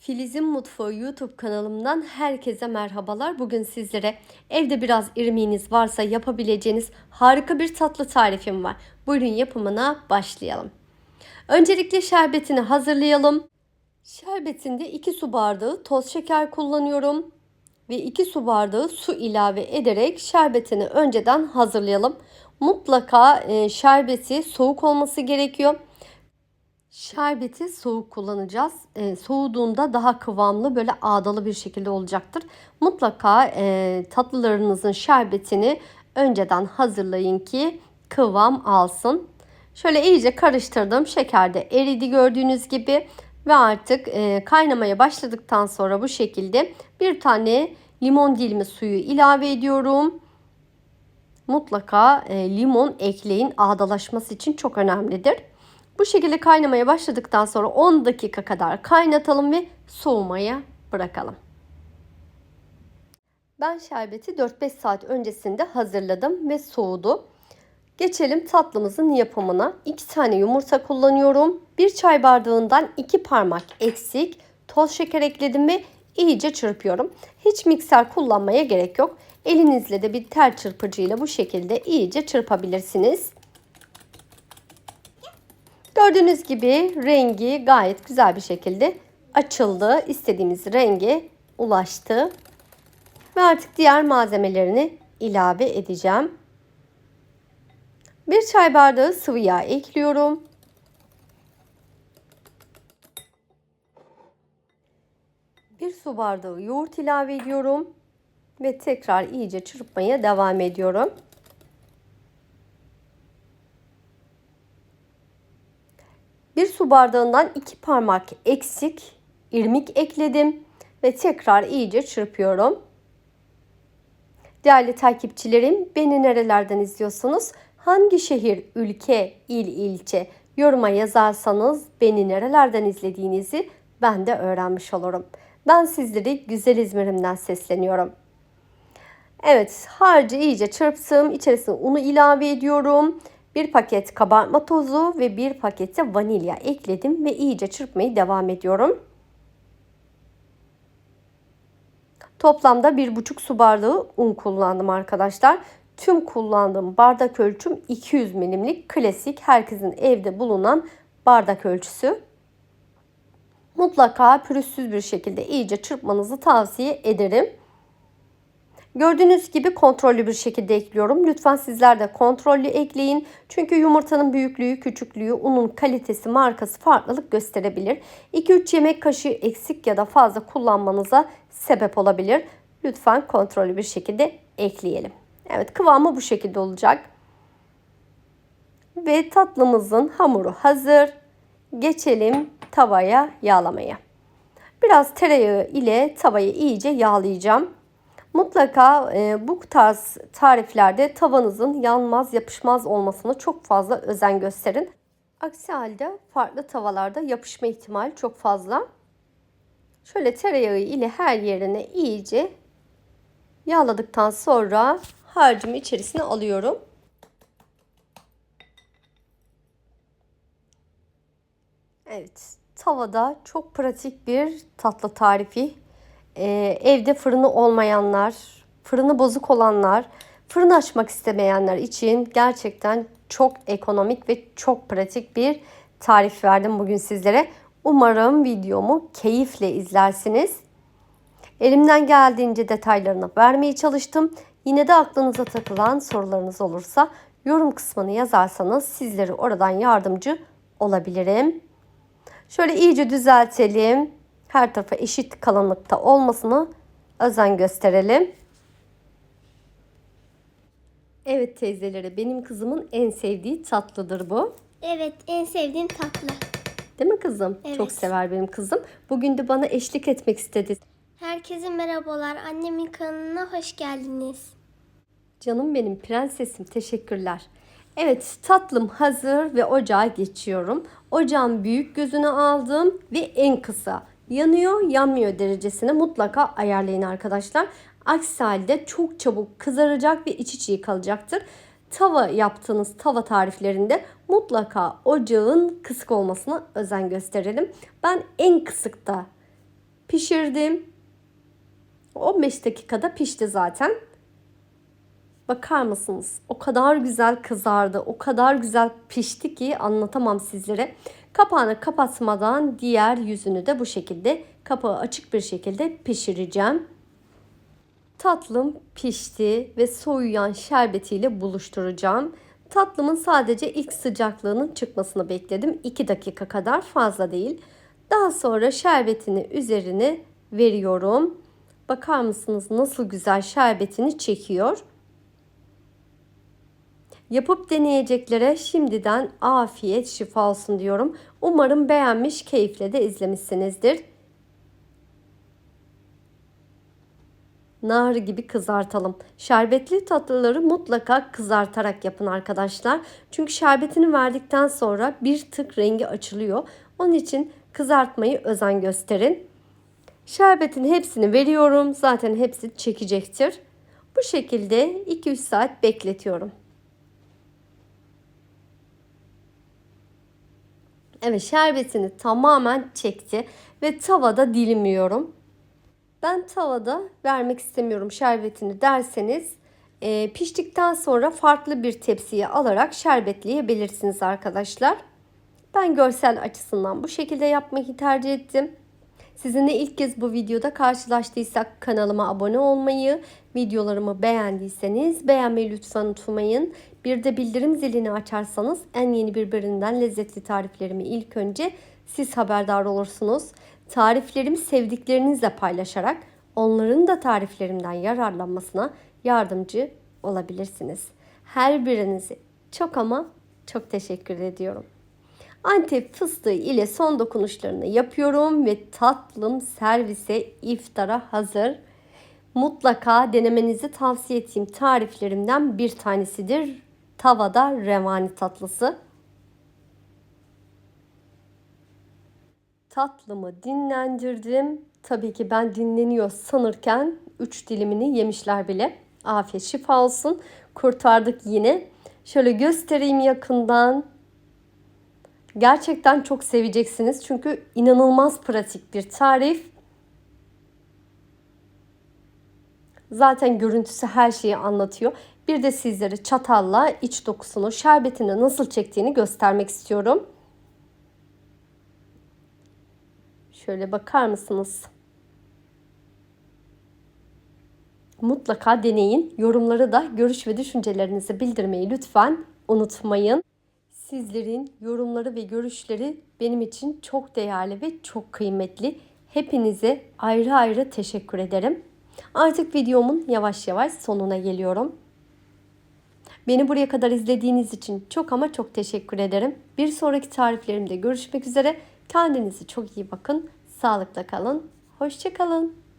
Filiz'in Mutfağı YouTube kanalımdan herkese merhabalar. Bugün sizlere evde biraz irmiğiniz varsa yapabileceğiniz harika bir tatlı tarifim var. Buyurun yapımına başlayalım. Öncelikle şerbetini hazırlayalım. Şerbetinde 2 su bardağı toz şeker kullanıyorum ve 2 su bardağı su ilave ederek şerbetini önceden hazırlayalım. Mutlaka e, şerbeti soğuk olması gerekiyor. Şerbeti soğuk kullanacağız. E, soğuduğunda daha kıvamlı böyle ağdalı bir şekilde olacaktır. Mutlaka e, tatlılarınızın şerbetini önceden hazırlayın ki kıvam alsın. Şöyle iyice karıştırdım. Şeker de eridi gördüğünüz gibi. Ve artık e, kaynamaya başladıktan sonra bu şekilde bir tane limon dilimi suyu ilave ediyorum. Mutlaka e, limon ekleyin. Ağdalaşması için çok önemlidir. Bu şekilde kaynamaya başladıktan sonra 10 dakika kadar kaynatalım ve soğumaya bırakalım. Ben şerbeti 4-5 saat öncesinde hazırladım ve soğudu. Geçelim tatlımızın yapımına. 2 tane yumurta kullanıyorum. 1 çay bardağından 2 parmak eksik toz şeker ekledim ve iyice çırpıyorum. Hiç mikser kullanmaya gerek yok. Elinizle de bir tel çırpıcıyla bu şekilde iyice çırpabilirsiniz. Gördüğünüz gibi rengi gayet güzel bir şekilde açıldı. İstediğimiz renge ulaştı. Ve artık diğer malzemelerini ilave edeceğim. Bir çay bardağı sıvı yağ ekliyorum. Bir su bardağı yoğurt ilave ediyorum. Ve tekrar iyice çırpmaya devam ediyorum. Bir su bardağından iki parmak eksik irmik ekledim ve tekrar iyice çırpıyorum. Değerli takipçilerim, beni nerelerden izliyorsunuz? Hangi şehir, ülke, il, ilçe yoruma yazarsanız beni nerelerden izlediğinizi ben de öğrenmiş olurum. Ben sizleri güzel İzmir'imden sesleniyorum. Evet, harcı iyice çırptım. İçerisine unu ilave ediyorum. Bir paket kabartma tozu ve bir pakette vanilya ekledim ve iyice çırpmayı devam ediyorum. Toplamda bir buçuk su bardağı un kullandım arkadaşlar. Tüm kullandığım bardak ölçüm 200 milimlik klasik herkesin evde bulunan bardak ölçüsü. Mutlaka pürüzsüz bir şekilde iyice çırpmanızı tavsiye ederim. Gördüğünüz gibi kontrollü bir şekilde ekliyorum. Lütfen sizler de kontrollü ekleyin. Çünkü yumurtanın büyüklüğü, küçüklüğü, unun kalitesi, markası farklılık gösterebilir. 2-3 yemek kaşığı eksik ya da fazla kullanmanıza sebep olabilir. Lütfen kontrollü bir şekilde ekleyelim. Evet kıvamı bu şekilde olacak. Ve tatlımızın hamuru hazır. Geçelim tavaya yağlamaya. Biraz tereyağı ile tavayı iyice yağlayacağım. Mutlaka e, bu tarz tariflerde tavanızın yanmaz yapışmaz olmasına çok fazla özen gösterin. Aksi halde farklı tavalarda yapışma ihtimali çok fazla. Şöyle tereyağı ile her yerine iyice yağladıktan sonra harcımı içerisine alıyorum. Evet, tavada çok pratik bir tatlı tarifi e, evde fırını olmayanlar, fırını bozuk olanlar, fırın açmak istemeyenler için gerçekten çok ekonomik ve çok pratik bir tarif verdim bugün sizlere. Umarım videomu keyifle izlersiniz. Elimden geldiğince detaylarını vermeye çalıştım. Yine de aklınıza takılan sorularınız olursa yorum kısmını yazarsanız sizlere oradan yardımcı olabilirim. Şöyle iyice düzeltelim her tarafa eşit kalınlıkta olmasını özen gösterelim. Evet teyzeleri benim kızımın en sevdiği tatlıdır bu. Evet, en sevdiğim tatlı. Değil mi kızım? Evet. Çok sever benim kızım. Bugün de bana eşlik etmek istedi. Herkese merhabalar. Annemin kanalına hoş geldiniz. Canım benim prensesim teşekkürler. Evet tatlım hazır ve ocağa geçiyorum. Ocağın büyük gözünü aldım ve en kısa yanıyor yanmıyor derecesini mutlaka ayarlayın arkadaşlar. Aksi halde çok çabuk kızaracak ve içi çiğ kalacaktır. Tava yaptığınız tava tariflerinde mutlaka ocağın kısık olmasına özen gösterelim. Ben en kısıkta pişirdim. 15 dakikada pişti zaten. Bakar mısınız? O kadar güzel kızardı, o kadar güzel pişti ki anlatamam sizlere. Kapağını kapatmadan diğer yüzünü de bu şekilde kapağı açık bir şekilde pişireceğim. Tatlım pişti ve soğuyan şerbetiyle buluşturacağım. Tatlımın sadece ilk sıcaklığının çıkmasını bekledim. 2 dakika kadar fazla değil. Daha sonra şerbetini üzerine veriyorum. Bakar mısınız nasıl güzel şerbetini çekiyor. Yapıp deneyeceklere şimdiden afiyet şifa olsun diyorum. Umarım beğenmiş, keyifle de izlemişsinizdir. nar gibi kızartalım. Şerbetli tatlıları mutlaka kızartarak yapın arkadaşlar. Çünkü şerbetini verdikten sonra bir tık rengi açılıyor. Onun için kızartmayı özen gösterin. Şerbetin hepsini veriyorum. Zaten hepsi çekecektir. Bu şekilde 2-3 saat bekletiyorum. Evet şerbetini tamamen çekti ve tavada dilimliyorum. Ben tavada vermek istemiyorum şerbetini derseniz e, piştikten sonra farklı bir tepsiye alarak şerbetleyebilirsiniz arkadaşlar. Ben görsel açısından bu şekilde yapmayı tercih ettim. Sizinle ilk kez bu videoda karşılaştıysak kanalıma abone olmayı, videolarımı beğendiyseniz beğenmeyi lütfen unutmayın. Bir de bildirim zilini açarsanız en yeni birbirinden lezzetli tariflerimi ilk önce siz haberdar olursunuz. Tariflerimi sevdiklerinizle paylaşarak onların da tariflerimden yararlanmasına yardımcı olabilirsiniz. Her birinizi çok ama çok teşekkür ediyorum. Antep fıstığı ile son dokunuşlarını yapıyorum ve tatlım servise iftara hazır. Mutlaka denemenizi tavsiye ettiğim tariflerimden bir tanesidir. Tavada revani tatlısı. Tatlımı dinlendirdim. Tabii ki ben dinleniyor sanırken 3 dilimini yemişler bile. Afiyet şifa olsun. Kurtardık yine. Şöyle göstereyim yakından. Gerçekten çok seveceksiniz. Çünkü inanılmaz pratik bir tarif. Zaten görüntüsü her şeyi anlatıyor. Bir de sizlere çatalla iç dokusunu, şerbetini nasıl çektiğini göstermek istiyorum. Şöyle bakar mısınız? Mutlaka deneyin. Yorumları da görüş ve düşüncelerinizi bildirmeyi lütfen unutmayın. Sizlerin yorumları ve görüşleri benim için çok değerli ve çok kıymetli. Hepinize ayrı ayrı teşekkür ederim. Artık videomun yavaş yavaş sonuna geliyorum. Beni buraya kadar izlediğiniz için çok ama çok teşekkür ederim. Bir sonraki tariflerimde görüşmek üzere. Kendinize çok iyi bakın. Sağlıkla kalın. Hoşçakalın.